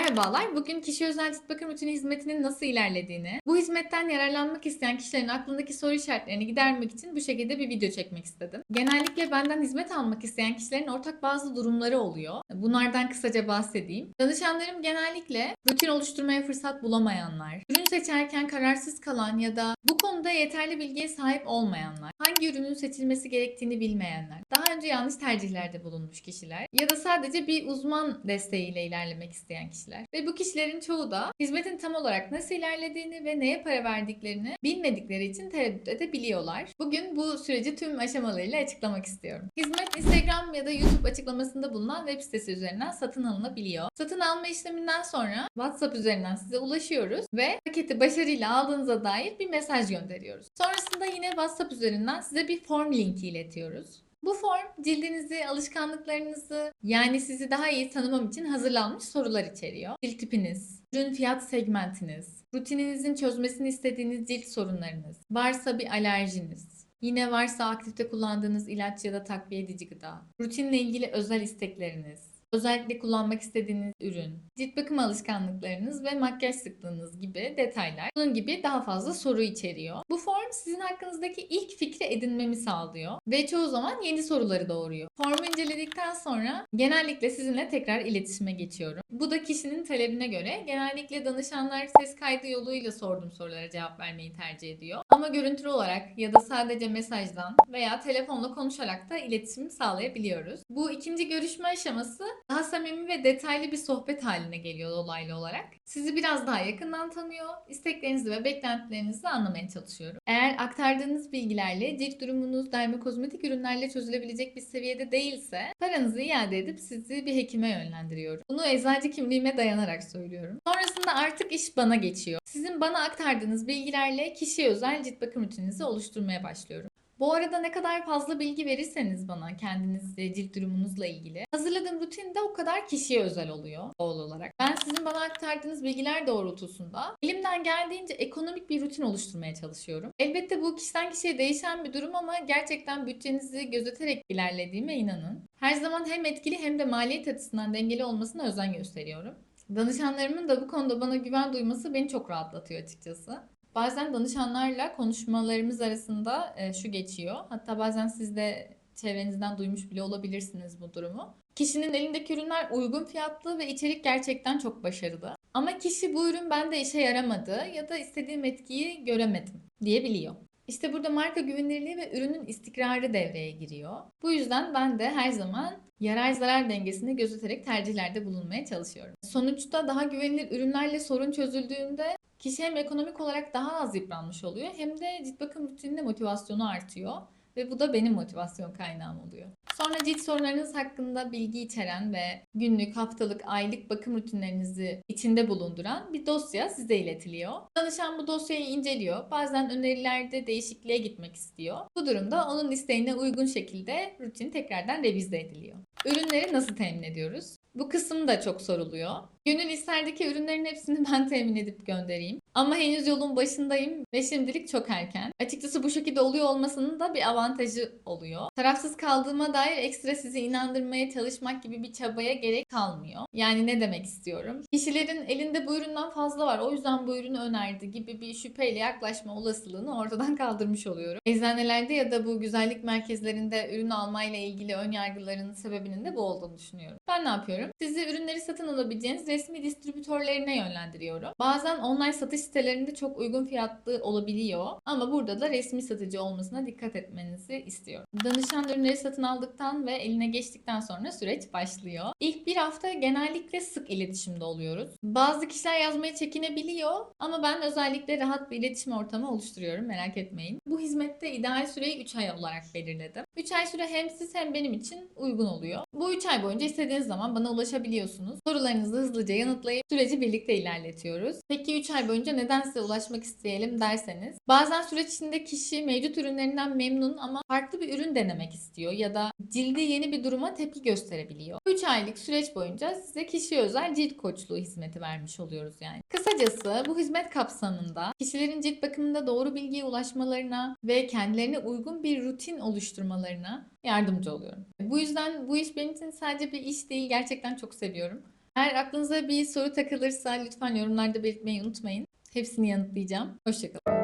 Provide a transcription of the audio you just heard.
Merhabalar. Bugün kişi özel cilt bakım rutini hizmetinin nasıl ilerlediğini, bu hizmetten yararlanmak isteyen kişilerin aklındaki soru işaretlerini gidermek için bu şekilde bir video çekmek istedim. Genellikle benden hizmet almak isteyen kişilerin ortak bazı durumları oluyor. Bunlardan kısaca bahsedeyim. Danışanlarım genellikle rutin oluşturmaya fırsat bulamayanlar, ürün seçerken kararsız kalan ya da bu konuda yeterli bilgiye sahip olmayanlar, hangi ürünün seçilmesi gerektiğini bilmeyenler, daha önce yanlış tercihlerde bulunmuş kişiler ya da sadece bir uzman desteğiyle ilerlemek isteyen kişiler. Ve bu kişilerin çoğu da hizmetin tam olarak nasıl ilerlediğini ve neye para verdiklerini bilmedikleri için tereddüt edebiliyorlar. Bugün bu süreci tüm aşamalarıyla açıklamak istiyorum. Hizmet Instagram ya da YouTube açıklamasında bulunan web sitesi üzerinden satın alınabiliyor. Satın alma işleminden sonra WhatsApp üzerinden size ulaşıyoruz ve paketi başarıyla aldığınıza dair bir mesaj gönderiyoruz. Sonrasında yine WhatsApp üzerinden size bir form linki iletiyoruz. Bu form cildinizi, alışkanlıklarınızı yani sizi daha iyi tanımam için hazırlanmış sorular içeriyor. Cilt tipiniz, ürün fiyat segmentiniz, rutininizin çözmesini istediğiniz cilt sorunlarınız, varsa bir alerjiniz, Yine varsa aktifte kullandığınız ilaç ya da takviye edici gıda, rutinle ilgili özel istekleriniz, özellikle kullanmak istediğiniz ürün, cilt bakım alışkanlıklarınız ve makyaj sıklığınız gibi detaylar. Bunun gibi daha fazla soru içeriyor. Bu form sizin hakkınızdaki ilk fikri edinmemi sağlıyor ve çoğu zaman yeni soruları doğuruyor. Formu inceledikten sonra genellikle sizinle tekrar iletişime geçiyorum. Bu da kişinin talebine göre genellikle danışanlar ses kaydı yoluyla sorduğum sorulara cevap vermeyi tercih ediyor. Ama görüntülü olarak ya da sadece mesajdan veya telefonla konuşarak da iletişim sağlayabiliyoruz. Bu ikinci görüşme aşaması daha samimi ve detaylı bir sohbet haline geliyor dolaylı olarak. Sizi biraz daha yakından tanıyor, isteklerinizi ve beklentilerinizi anlamaya çalışıyorum. Eğer aktardığınız bilgilerle cilt durumunuz dermokozmetik ürünlerle çözülebilecek bir seviyede değilse paranızı iade edip sizi bir hekime yönlendiriyorum. Bunu eczacı kimliğime dayanarak söylüyorum. Sonrasında artık iş bana geçiyor. Sizin bana aktardığınız bilgilerle kişiye özel cilt bakım rutininizi oluşturmaya başlıyorum. Bu arada ne kadar fazla bilgi verirseniz bana kendiniz ve cilt durumunuzla ilgili hazırladığım rutin de o kadar kişiye özel oluyor doğal olarak. Ben sizin bana aktardığınız bilgiler doğrultusunda elimden geldiğince ekonomik bir rutin oluşturmaya çalışıyorum. Elbette bu kişiden kişiye değişen bir durum ama gerçekten bütçenizi gözeterek ilerlediğime inanın. Her zaman hem etkili hem de maliyet açısından dengeli olmasına özen gösteriyorum. Danışanlarımın da bu konuda bana güven duyması beni çok rahatlatıyor açıkçası. Bazen danışanlarla konuşmalarımız arasında e, şu geçiyor. Hatta bazen siz de çevrenizden duymuş bile olabilirsiniz bu durumu. Kişinin elindeki ürünler uygun fiyatlı ve içerik gerçekten çok başarılı. Ama kişi bu ürün bende işe yaramadı ya da istediğim etkiyi göremedim diyebiliyor. İşte burada marka güvenilirliği ve ürünün istikrarı devreye giriyor. Bu yüzden ben de her zaman yarar zarar dengesini gözeterek tercihlerde bulunmaya çalışıyorum. Sonuçta daha güvenilir ürünlerle sorun çözüldüğünde kişi hem ekonomik olarak daha az yıpranmış oluyor hem de cilt bakım rutininde motivasyonu artıyor. Ve bu da benim motivasyon kaynağım oluyor. Sonra cilt sorunlarınız hakkında bilgi içeren ve günlük, haftalık, aylık bakım rutinlerinizi içinde bulunduran bir dosya size iletiliyor. Danışan bu dosyayı inceliyor. Bazen önerilerde değişikliğe gitmek istiyor. Bu durumda onun isteğine uygun şekilde rutin tekrardan revize ediliyor. Ürünleri nasıl temin ediyoruz? Bu kısım da çok soruluyor. Gönül isterdeki ürünlerin hepsini ben temin edip göndereyim. Ama henüz yolun başındayım ve şimdilik çok erken. Açıkçası bu şekilde oluyor olmasının da bir avantajı oluyor. Tarafsız kaldığıma dair ekstra sizi inandırmaya çalışmak gibi bir çabaya gerek kalmıyor. Yani ne demek istiyorum? Kişilerin elinde bu üründen fazla var o yüzden bu ürünü önerdi gibi bir şüpheyle yaklaşma olasılığını ortadan kaldırmış oluyorum. Eczanelerde ya da bu güzellik merkezlerinde ürün almayla ilgili ön yargıların sebebinin de bu olduğunu düşünüyorum. Ben ne yapıyorum? Sizi ürünleri satın alabileceğiniz resmi distribütörlerine yönlendiriyorum. Bazen online satış sitelerinde çok uygun fiyatlı olabiliyor ama burada da resmi satıcı olmasına dikkat etmenizi istiyorum. Danışan ürünleri satın aldıktan ve eline geçtikten sonra süreç başlıyor. İlk bir hafta genellikle sık iletişimde oluyoruz. Bazı kişiler yazmaya çekinebiliyor ama ben özellikle rahat bir iletişim ortamı oluşturuyorum merak etmeyin. Bu hizmette ideal süreyi 3 ay olarak belirledim. 3 ay süre hem siz hem benim için uygun oluyor. Bu 3 ay boyunca istediğiniz zaman bana ulaşabiliyorsunuz. Sorularınızı hızlıca yanıtlayıp süreci birlikte ilerletiyoruz. Peki 3 ay boyunca neden size ulaşmak isteyelim derseniz bazen süreç içinde kişi mevcut ürünlerinden memnun ama farklı bir ürün denemek istiyor ya da cildi yeni bir duruma tepki gösterebiliyor. 3 aylık süreç boyunca size kişiye özel cilt koçluğu hizmeti vermiş oluyoruz yani. Kısacası bu hizmet kapsamında kişilerin cilt bakımında doğru bilgiye ulaşmalarına ve kendilerine uygun bir rutin oluşturmalarına yardımcı oluyorum. Bu yüzden bu iş benim için sadece bir iş değil gerçekten çok seviyorum. Eğer aklınıza bir soru takılırsa lütfen yorumlarda belirtmeyi unutmayın. Hepsini yanıtlayacağım. Hoşçakalın.